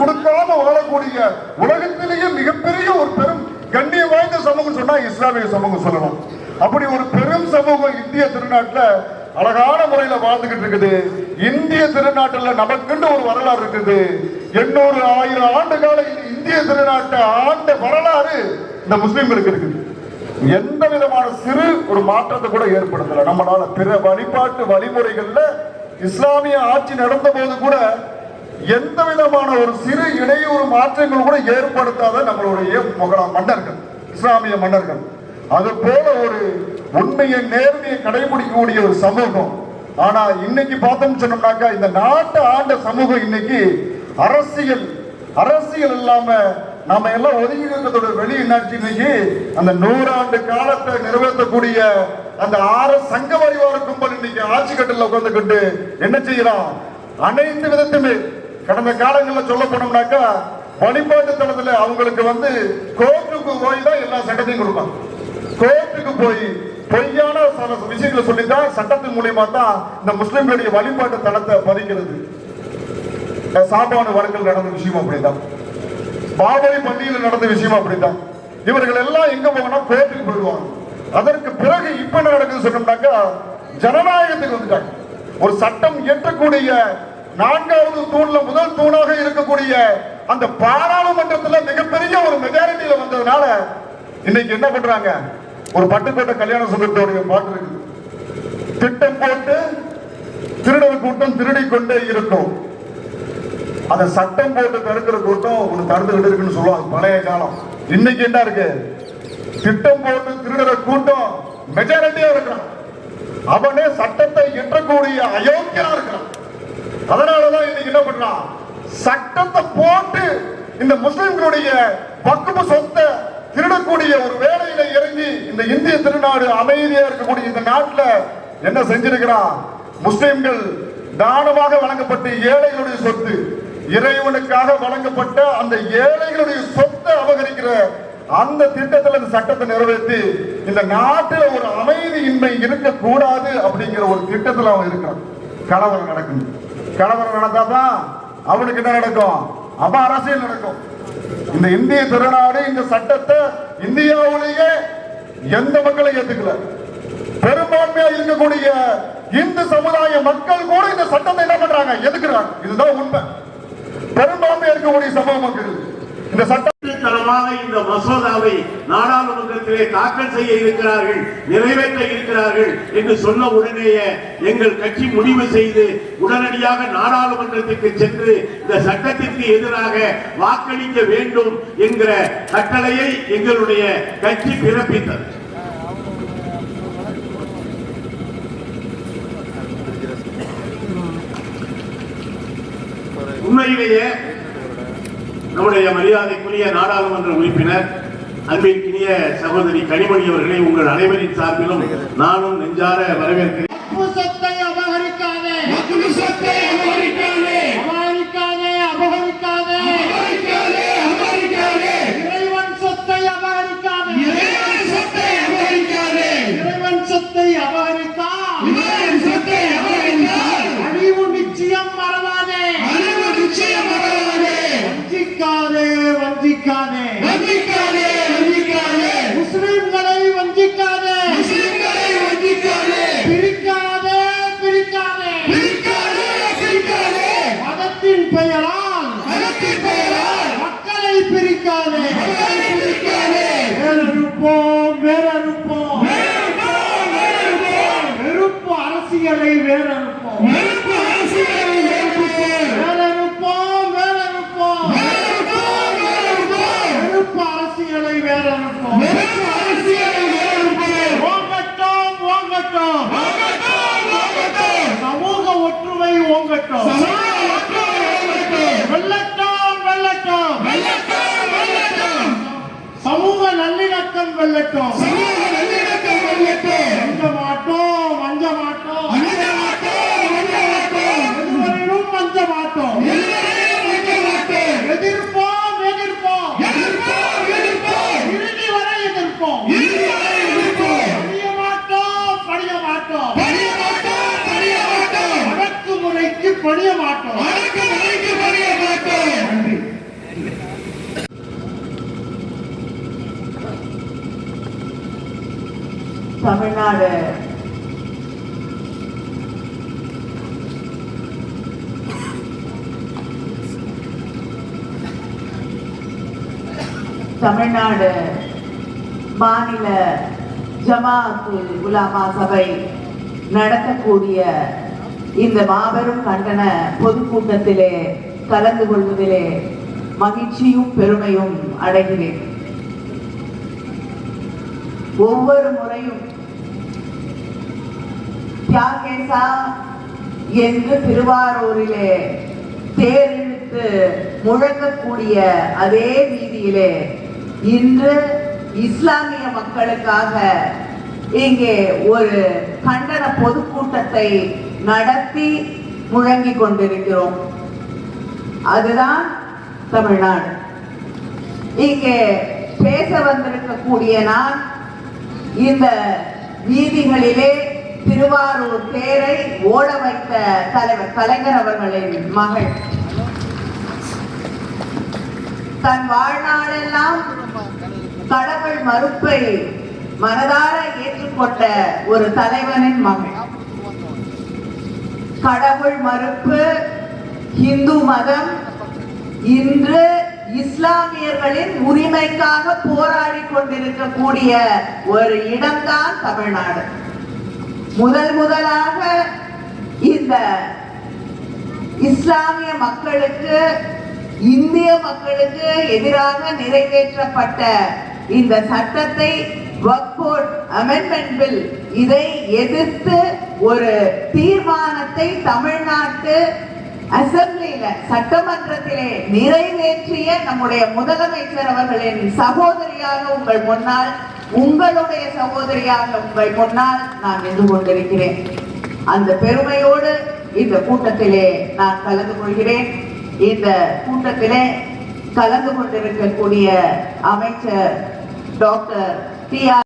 கொடுக்காம வாழக்கூடிய உலகத்திலேயே மிகப்பெரிய ஒரு பெரும் கண்ணிய வாய்ந்த சமூகம் சொன்னா இஸ்லாமிய சமூகம் சொல்லணும். அப்படி ஒரு பெரும் சமூகம் இந்திய திருநாட்டில் அழகான முறையில வாழ்ந்துகிட்டு இருக்குது. இந்திய திருநாட்டில் நமக்குன்னு ஒரு வரலாறு இருக்குது. எண்ணூறு ஆயிரம் ஆண்டு கால இந்திய திருநாட்டை ஆண்ட வரலாறு இந்த முஸ்லீம்களுக்கு இருக்குது. எந்த விதமான சிறு ஒரு மாற்றத்தை கூட ஏற்படுத்தல. நம்மளால பிற வழிபாட்டு வழிமுறைகள்ல இஸ்லாமிய ஆட்சி நடந்த போது கூட எந்த விதமான ஒரு சிறு இடையூறு மாற்றங்கள் கூட ஏற்படுத்தாத நம்மளுடைய முகலா மன்னர்கள் இஸ்லாமிய மன்னர்கள். அது போல ஒரு உண்மையை நேர்மையை கடைபிடிக்கக்கூடிய ஒரு சமூகம். ஆனா இன்னைக்கு பார்த்தோம்னு சொன்னோம்னாக்கா இந்த நாட்டு ஆண்ட சமூகம் இன்னைக்கு அரசியல் அரசியல் இல்லாம நாம எல்லாம் ஒதுங்கி இருக்கிறதோட வெளி என்னாச்சு இன்னைக்கு? அந்த நூறாண்டு காலத்தை நிறைவேற்றக்கூடிய அந்த ஆறு சங்க வரிவார கும்பல் இன்னைக்கு ஆட்சி கட்டில உட்கார்ந்துக்கிட்டு என்ன செய்யலாம் அனைத்து விதத்துமே கடந்த காலங்களில் சொல்ல போனோம்னாக்கா வழிபாட்டு தளத்துல அவங்களுக்கு வந்து கோர்ட்டுக்கு போய் தான் எல்லா சட்டத்தையும் கொடுப்பாங்க. கோர்ட்டுக்கு போய் பொய்யான சில விஷயங்களை சொல்லித்தான் சட்டத்தின் மூலியமா தான் இந்த முஸ்லிம்களுடைய வழிபாட்டு தளத்தை பதிக்கிறது. சாப்பாடு வழக்கில் நடந்த விஷயம் அப்படிதான் பாபரி பள்ளியில் நடந்த விஷயம் அப்படிதான் இவர்கள் எல்லாம் எங்க போகணும் கோர்ட்டுக்கு போயிடுவாங்க. அதற்கு பிறகு இப்ப என்ன நடக்குது சொன்னோம்னாக்கா ஜனநாயகத்துக்கு வந்துட்டாங்க. ஒரு சட்டம் இயற்றக்கூடிய நான்காவது தூண்ல முதல் தூணாக இருக்கக்கூடிய அந்த பாராளுமன்றத்துல மிகப்பெரிய ஒரு மெஜாரிட்டியில வந்ததுனால இன்னைக்கு என்ன பண்றாங்க? ஒரு பட்டுக்கோட்டை கல்யாண சுந்தரத்தோடைய பாட்டு இருக்கு. திட்டம் போட்டு திருடர் கூட்டம் திருடி கொண்டே இருக்கும் அந்த சட்டம் போட்டு தடுக்கிற கூட்டம் ஒண்ணு தடுத்துக்கிட்டு இருக்குன்னு சொல்லுவாங்க. பழைய காலம். இன்னைக்கு என்ன இருக்கு? திட்டம் போட்டு திருடுற கூட்டம் மெஜாரிட்டியா இருக்கிறான். அவனே சட்டத்தை எட்டக்கூடிய அயோக்கியா இருக்கிறான். அதனாலதான் இன்னைக்கு என்ன பண்றான்? சட்டத்தை போட்டு இந்த முஸ்லிம்களுடைய பக்குவ சொத்தை திருடக்கூடிய ஒரு வேலையில இறங்கி இந்த இந்திய திருநாடு அமைதியா இருக்கக்கூடிய இந்த நாட்டுல என்ன செஞ்சிருக்கிறான்? முஸ்லிம்கள் தானமாக வழங்கப்பட்ட ஏழைகளுடைய சொத்து இறைவனுக்காக வழங்கப்பட்ட அந்த ஏழைகளுடைய சொத்தை அபகரிக்கிற அந்த திட்டத்தில் இந்த சட்டத்தை நிறைவேற்றி இந்த நாட்டில் ஒரு அமைதியின்மை இருக்கக்கூடாது அப்படிங்கிற ஒரு திட்டத்தில் அவன் இருக்கிறான். கலவரம் நடக்குது. கலவரம் நடந்தாதான் அவனுக்கு என்ன நடக்கும்? அப்ப அரசியல் நடக்கும். இந்த இந்திய திருநாடு இந்த சட்டத்தை இந்தியாவிலேயே எந்த மக்களும் ஏத்துக்கல. பெரும்பான்மையா இருக்கக்கூடிய இந்து சமுதாய மக்கள் கூட இந்த சட்டத்தை என்ன பண்றாங்க? எதுக்குறாங்க? இதுதான் உண்மை. பெரும்பான்மையா இருக்கக்கூடிய சமூக மக்கள் இந்த சட்டம் தரமாக இந்த மசோதாவை நாடாளுமன்றத்திலே தாக்கல் செய்ய இருக்கிறார்கள் நிறைவேற்ற இருக்கிறார்கள் என்று சொன்ன உடனேயே எங்கள் கட்சி முடிவு செய்து உடனடியாக நாடாளுமன்றத்திற்கு சென்று இந்த சட்டத்திற்கு எதிராக வாக்களிக்க வேண்டும் என்கிற கட்டளையை எங்களுடைய கட்சி பிறப்பித்தது. உண்மையிலேயே நம்முடைய மரியாதைக்குரிய நாடாளுமன்ற உறுப்பினர் அன்பிற்கினிய சகோதரி கனிமொழி அவர்களை உங்கள் அனைவரின் சார்பிலும் நானும் நெஞ்சார வரவேற்கிறேன். வேறுபோம் வேறறுப்போம் வேறறுப்போம் வேறுபோம் வேறுபோம் வெறுப்பு அரசியலை வேறறுப்போம் வெறுப்பு அரசியலை வேறுபோம் ஓங்கட்டும் ஓங்கட்டும். சமூக ஒற்றுமை ஓங்கட்டும். வெள்ளட்டும் வெள்ளட்டும் சமூக நல்லிணக்கம் வெள்ளட்டும் தமிழ்நாடு. தமிழ்நாடு மாநில ஜமாத்து உலாமா சபை நடத்தக்கூடிய இந்த மாபெரும் கண்டன பொதுக்கூட்டத்திலே கலந்து கொள்வதிலே மகிழ்ச்சியும் பெருமையும் அடைகிறேன். ஒவ்வொரு முறையும் தியாகேசா என்று திருவாரூரிலே தேரிழுத்து முழங்கக்கூடிய அதே வீதியிலே இன்று இஸ்லாமிய மக்களுக்காக இங்கே ஒரு கண்டன பொதுக்கூட்டத்தை நடத்தி முழங்கிக் கொண்டிருக்கிறோம். அதுதான் தமிழ்நாடு. இங்கே பேச வந்திருக்கக்கூடிய நான் இந்த வீதிகளிலே திருவாரூர் தேரை ஓட வைத்த தலைவர் கலைஞர் அவர்களின் மகள். தன் வாழ்நாளெல்லாம் கடவுள் மறுப்பை மனதார ஏற்றுக்கொண்ட ஒரு தலைவனின் மகள். கடவுள் மறுப்பு இந்து மதம் இன்று இஸ்லாமியர்களின் உரிமைக்காக போராடி கொண்டிருக்கக்கூடிய ஒரு இடம்தான் தமிழ்நாடு. முதல் முதலாக இந்த இஸ்லாமிய மக்களுக்கு இந்திய மக்களுக்கு எதிராக நிறைவேற்றப்பட்ட இந்த சட்டத்தை வக்போர்ட் அமெண்ட்மெண்ட் பில் இதை எதிர்த்து ஒரு தீர்மானத்தை தமிழ்நாட்டு அசம்பிளியில சட்டமன்றத்திலே நிறைவேற்றிய நம்முடைய முதலமைச்சர் அவர்களின் சகோதரியாக உங்கள் முன்னால் உங்களுடைய சகோதரியாக உங்கள் முன்னால் நான் நின்று கொண்டிருக்கிறேன். அந்த பெருமையோடு இந்த கூட்டத்திலே நான் கலந்து கொள்கிறேன். இந்த கூட்டத்திலே கலந்து கொண்டிருக்கக்கூடிய அமைச்சர் டாக்டர் டி ஆர்